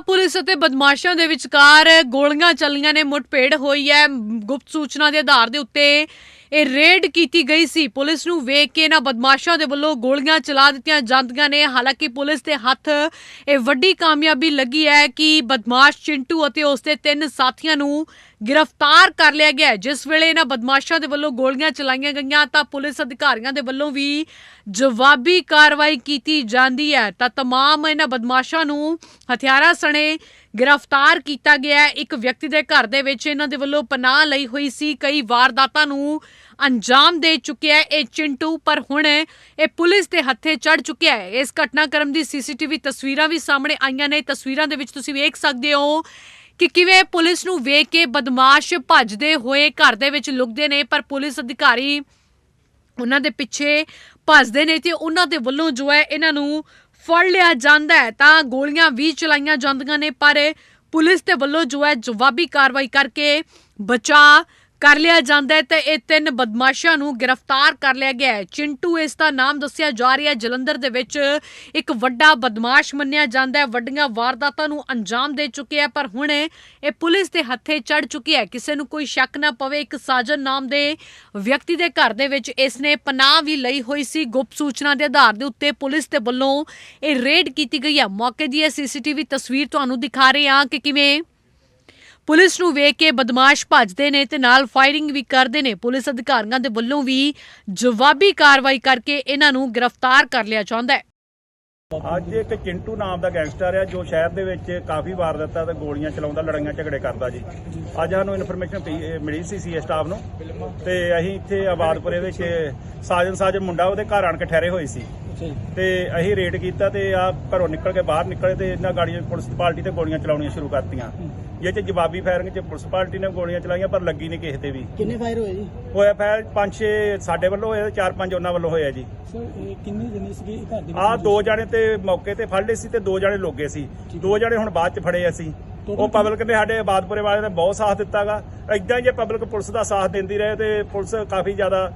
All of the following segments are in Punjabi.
ਪੁਲਿਸ ਅਤੇ ਬਦਮਾਸ਼ਾਂ ਦੇ ਵਿਚਕਾਰ ਗੋਲੀਆਂ ਚੱਲੀਆਂ ਨੇ, ਮੁੱਠਭੇੜ ਹੋਈ ਹੈ। ਗੁਪਤ ਸੂਚਨਾ ਦੇ ਆਧਾਰ ਦੇ ਉੱਤੇ ਇਹ ਰੇਡ ਕੀਤੀ ਗਈ ਸੀ। ਪੁਲਿਸ ਨੂੰ ਵੇਖ ਕੇ ਇਹਨਾਂ ਬਦਮਾਸ਼ਾਂ ਦੇ ਵੱਲੋਂ ਗੋਲੀਆਂ ਚਲਾ ਦਿੱਤੀਆਂ ਜਾਂਦੀਆਂ ਨੇ। ਹਾਲਾਂਕਿ ਪੁਲਿਸ ਦੇ ਹੱਥ ਇਹ ਵੱਡੀ ਕਾਮਯਾਬੀ ਲੱਗੀ ਹੈ ਕਿ ਬਦਮਾਸ਼ ਚਿੰਟੂ ਅਤੇ ਉਸਦੇ ਤਿੰਨ ਸਾਥੀਆਂ ਨੂੰ ਗ੍ਰਿਫਤਾਰ ਕਰ ਲਿਆ ਗਿਆ ਜਿਸ ਵੇਲੇ ਇਹਨਾਂ ਬਦਮਾਸ਼ਾਂ ਦੇ ਵੱਲੋਂ ਗੋਲੀਆਂ ਚਲਾਈਆਂ ਗਈਆਂ, ਤਾਂ ਪੁਲਿਸ ਅਧਿਕਾਰੀਆਂ ਦੇ ਵੱਲੋਂ ਵੀ ਜਵਾਬੀ ਕਾਰਵਾਈ ਕੀਤੀ ਜਾਂਦੀ ਹੈ। ਤਾਂ ਤਮਾਮ ਇਹਨਾਂ ਬਦਮਾਸ਼ਾਂ ਨੂੰ ਹਥਿਆਰਾਂ ਸਣੇ ਗ੍ਰਿਫਤਾਰ ਕੀਤਾ ਗਿਆ ਇੱਕ ਵਿਅਕਤੀ ਦੇ ਘਰ ਦੇ ਵਿੱਚ ਇਹਨਾਂ ਦੇ ਵੱਲੋਂ ਪਨਾਹ ਲਈ ਹੋਈ ਸੀ। ਕਈ ਵਾਰਦਾਤਾਂ ਨੂੰ ਅੰਜਾਮ ਦੇ ਚੁੱਕਿਆ ਹੈ। ਇਹ ਚਿੰਟੂ ਪਰ ਹੁਣ ਇਹ ਪੁਲਿਸ ਦੇ ਹੱਥੇ ਚੜ ਚੁੱਕਿਆ ਹੈ। ਇਸ ਘਟਨਾਕ੍ਰਮ ਦੀ ਸੀਸੀਟੀਵੀ ਤਸਵੀਰਾਂ ਵੀ ਸਾਹਮਣੇ ਆਈਆਂ ਨੇ। ਤਸਵੀਰਾਂ ਦੇ ਵਿੱਚ ਤੁਸੀਂ ਵੇਖ ਸਕਦੇ ਹੋ ਕਿ ਕਿਵੇਂ ਪੁਲਿਸ ਨੂੰ ਵੇਖ ਕੇ ਬਦਮਾਸ਼ ਭੱਜਦੇ ਹੋਏ ਘਰ ਦੇ ਵਿੱਚ ਲੁਕਦੇ ਨੇ। ਪਰ ਪੁਲਿਸ ਅਧਿਕਾਰੀ ਉਹਨਾਂ ਦੇ ਪਿੱਛੇ ਭੱਜਦੇ ਨੇ ਤੇ ਉਹਨਾਂ ਦੇ ਵੱਲੋਂ ਜੋ ਹੈ ਇਹਨਾਂ ਨੂੰ ਫੜ ਲਿਆ ਜਾਂਦਾ ਹੈ, ਤਾਂ ਗੋਲੀਆਂ ਵੀ ਚਲਾਈਆਂ ਜਾਂਦੀਆਂ ਨੇ, ਪਰ ਪੁਲਿਸ ਦੇ ਵੱਲੋਂ ਜੋ ਹੈ ਜਵਾਬੀ ਕਾਰਵਾਈ ਕਰਕੇ ਬਚਾ ਕਰ ਲਿਆ ਜਾਂਦਾ ਹੈ ਤੇ ਇਹ ਤਿੰਨ ਬਦਮਾਸ਼ਾਂ ਨੂੰ ਗ੍ਰਿਫਤਾਰ ਕਰ ਲਿਆ ਗਿਆ ਹੈ। ਚਿੰਟੂ ਇਸ ਦਾ ਨਾਮ ਦੱਸਿਆ ਜਾ ਰਿਹਾ ਹੈ। ਜਲੰਧਰ ਦੇ ਵਿੱਚ ਇੱਕ ਵੱਡਾ ਬਦਮਾਸ਼ ਮੰਨਿਆ ਜਾਂਦਾ ਹੈ। ਵੱਡੀਆਂ ਵਾਰਦਾਤਾਂ ਨੂੰ ਅੰਜਾਮ ਦੇ ਚੁੱਕਿਆ ਪਰ ਹੁਣ ਇਹ ਪੁਲਿਸ ਦੇ ਹੱਥੇ ਚੜ ਚੁੱਕੀ ਹੈ। ਕਿਸੇ ਨੂੰ ਕੋਈ ਸ਼ੱਕ ਨਾ ਪਵੇ, ਇੱਕ ਸਾਜਨ ਨਾਮ ਦੇ ਵਿਅਕਤੀ ਦੇ ਘਰ ਦੇ ਵਿੱਚ ਇਸ ਨੇ ਪਨਾਹ ਵੀ ਲਈ ਹੋਈ ਸੀ। ਗੁਪਤ ਸੂਚਨਾ ਦੇ ਆਧਾਰ ਦੇ ਉੱਤੇ ਪੁਲਿਸ ਦੇ ਵੱਲੋਂ ਇਹ ਰੇਡ ਕੀਤੀ ਗਈ ਹੈ। ਮੌਕੇ ਦੀ ਇਹ ਸੀਸੀਟੀਵੀ ਤਸਵੀਰ ਤੁਹਾਨੂੰ ਦਿਖਾ ਰਹੇ ਹਾਂ ਕਿ ਕਿਵੇਂ ਪੁਲਿਸ ਨੂੰ ਵੇਖ ਕੇ ਬਦਮਾਸ਼ ਭੱਜਦੇ ਨੇ ਤੇ ਨਾਲ ਫਾਇਰਿੰਗ ਵੀ ਕਰਦੇ ਨੇ। ਪੁਲਿਸ ਅਧਿਕਾਰੀਆਂ ਦੇ ਵੱਲੋਂ ਵੀ ਜਵਾਬੀ ਕਾਰਵਾਈ ਕਰਕੇ ਇਹਨਾਂ ਨੂੰ ਗ੍ਰਿਫਤਾਰ ਕਰ ਲਿਆ ਜਾਂਦਾ ਹੈ। ਅੱਜ ਇੱਕ ਚਿੰਟੂ ਨਾਮ ਦਾ ਗੈਂਗਸਟਰ ਆ, ਜੋ ਸ਼ਹਿਰ ਦੇ ਵਿੱਚ ਕਾਫੀ ਵਾਰ ਦਿੱਤਾ ਤੇ ਗੋਲੀਆਂ ਚਲਾਉਂਦਾ, ਲੜਾਈਆਂ ਝਗੜੇ ਕਰਦਾ ਜੀ। ਅੱਜ ਸਾਨੂੰ ਇਨਫੋਰਮੇਸ਼ਨ ਮਿਲੀ ਸੀ ਸੀ ਸਟਾਫ ਨੂੰ ਤੇ ਅਸੀਂ ਇੱਥੇ ਆਬਾਦਪੁਰੇ ਵਿੱਚ ਸਾਜਨ ਸਾਜਨ ਮੁੰਡਾ, ਉਹਦੇ ਘਰ ਆਣ ਕੇ ਠਹਿਰੇ ਹੋਏ ਸੀ। ਤੇ ਅਸੀਂ ਰੇਡ ਕੀਤਾ ਤੇ ਆ ਘਰੋਂ ਨਿਕਲ ਕੇ ਬਾਹਰ ਨਿਕਲੇ ਤੇ ਇਹਨਾਂ ਗਾੜੀਆਂ ਪੁਲਿਸ ਪਾਰਟੀ ਤੇ ਗੋਲੀਆਂ ਚਲਾਉਣੀਆਂ ਸ਼ੁਰੂ ਕਰਤੀਆਂ। ਇਹ ਚ ਜਵਾਬੀ ਫਾਇਰਿੰਗ ਚ ਪੁਲਿਸ ਪਾਰਟੀ ਨੇ ਗੋਲੀਆਂ ਚਲਾਈਆਂ ਪਰ ਲੱਗੀ ਨਹੀਂ ਕਿਸੇ ਤੇ ਵੀ। ਕਿੰਨੇ ਫਾਇਰ ਹੋਏ ਜੀ? ਹੋਇਆ ਫਾਇਰ ਪੰਜ ਛੇ ਸਾਡੇ ਵੱਲੋਂ ਹੋਇਆ ਤੇ ਚਾਰ ਪੰਜ ਉਹਨਾਂ ਵੱਲੋਂ ਹੋਇਆ ਜੀ। ਸਰ ਇਹ ਕਿੰਨੇ ਜਣੇ ਸੀਗੇ? ਘਰ ਦੇ ਆ ਦੋ ਜਾਣੇ ਤੇ ਮੌਕੇ ਤੇ ਫੜ ਲਏ ਸੀ ਤੇ ਦੋ ਜਾਣੇ ਲੋਗੇ ਸੀ। ਦੋ ਜਾਣੇ ਹੁਣ ਬਾਅਦ ਚ ਫੜੇ ਅਸੀਂ। ਉਹ ਪਬਲਿਕ ਨੇ ਸਾਡੇ ਆਬਾਦਪੁਰੇ ਵਾਲਿਆਂ ਨੇ ਬਹੁਤ ਸਾਥ ਦਿੱਤਾਗਾ। ਇਦਾਂ ਜੇ ਪਬਲਿਕ ਪੁਲਿਸ ਦਾ ਸਾਥ ਦਿੰਦੀ ਰਹੇ ਤੇ ਪੁਲਿਸ ਕਾਫੀ ਜ਼ਿਆਦਾ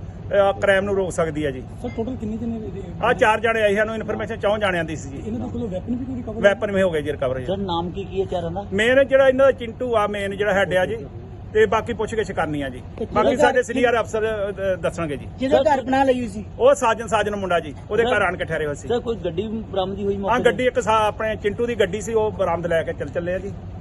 ਕ੍ਰਾਈਮ ਨੂੰ ਰੋਕ ਸਕਦੀ ਹੈ ਜੀ। ਸਰ ਟੋਟਲ ਕਿੰਨੇ ਜਣੇ ਆ ਚਾਰ ਜਾਣੇ ਆਏ ਸਾਨੂੰ ਇਨਫੋਰਮੇਸ਼ਨ ਚੌਂ ਜਾਣਿਆਂ ਦੀ ਸੀ ਜੀ। ਇਹਨਾਂ ਦੇ ਕੋਲੋਂ ਵੈਪਨ ਵੀ ਕੋਈ ਰਿਕਵਰ ਵੈਪਨ ਵੀ ਹੋ ਗਏ ਜੀ ਰਿਕਵਰ ਸਰ ਨਾਮ ਕੀ ਕੀ ਹੈ ਚਾਰਾਂ ਦਾ? ਮੇਨ ਜਿਹੜਾ ਇਹਨਾਂ ਦਾ ਚਿੰਟੂ ਆ ਮੇਨ ਜਿਹੜਾ ਹੈਡ ਆ ਜੀ। ਤੇ ਬਾਕੀ ਪੁੱਛ ਗਿੱਛ ਕਰਨੀ ਆ ਜੀ। ਬਾਕੀ ਸਾਡੇ ਸੀਨੀਅਰ ਅਫਸਰ ਦੱਸਣਗੇ ਜੀ। ਜਿਹਦੇ ਘਰ ਬਣਾ ਲਈ ਸੀ? ਉਹ ਸਾਜਨ ਸਾਜਨ ਮੁੰਡਾ ਜੀ ਉਹਦੇ ਘਰ ਆਣ ਕੇ ਠਹਿਰੇ ਹੋਏ ਸੀ। ਸਰ ਕੋਈ ਗੱਡੀ ਬਰਾਮਦੀ ਹੋਈ ਹਾਂ ਮੌਕੇ ਤੇ? ਗੱਡੀ ਇੱਕ ਆਪਣੇ ਚਿੰਟੂ ਦੀ ਗੱਡੀ ਸੀ ਉਹ ਬਰਾਮਦ ਲੈ ਕੇ ਚੱਲ ਚੱਲੇ ਆ ਜੀ।